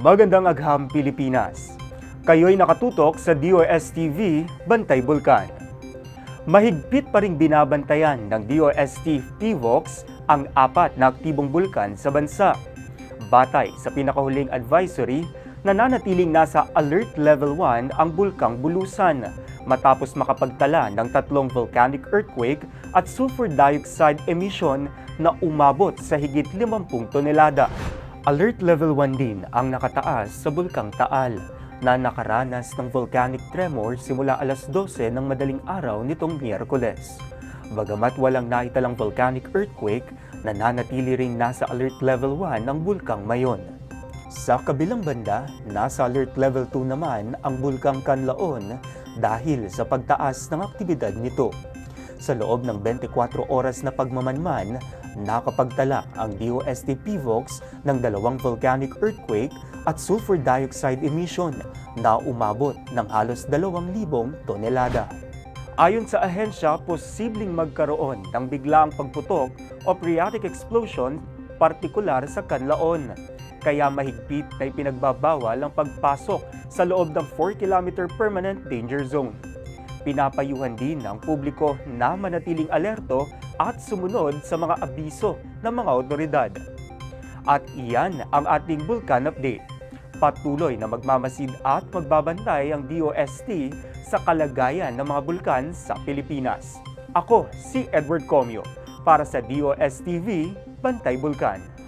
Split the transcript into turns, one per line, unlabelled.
Magandang agham Pilipinas. Kayo'y nakatutok sa DOSTV Bantay Bulkan. Mahigpit pa ring binabantayan ng DOST PVOX ang apat na aktibong bulkan sa bansa. Batay sa pinakahuling advisory, nananatiling nasa Alert Level 1 ang bulkang Bulusan matapos makapagtala ng tatlong volcanic earthquake at sulfur dioxide emission na umabot sa higit 50 tonelada. Alert Level 1 din ang nakataas sa Bulkang Taal na nakaranas ng volcanic tremor simula alas 12 ng madaling araw nitong Miyerkules. Bagamat walang naitalang volcanic earthquake, nananatili ring nasa Alert Level 1 ang Bulkang Mayon. Sa kabilang banda, nasa Alert Level 2 naman ang Bulkang Kanlaon dahil sa pagtaas ng aktibidad nito. Sa loob ng 24 oras na pagmamanman, nakapagtala ang DOST PVOX ng dalawang volcanic earthquake at sulfur dioxide emission na umabot ng halos 2,000 tonelada. Ayon sa ahensya, posibleng magkaroon ng biglaang pagputok o phreatic explosion partikular sa Kanlaon. Kaya mahigpit na ipinagbabawal ang pagpasok sa loob ng 4-kilometer permanent danger zone. Pinapayuhan din ng publiko na manatiling alerto at sumunod sa mga abiso ng mga otoridad. At iyan ang ating Vulcan Update. Patuloy na magmamasid at magbabantay ang DOST sa kalagayan ng mga bulkan sa Pilipinas. Ako si Edward Comio para sa DOSTV Bantay Bulkan.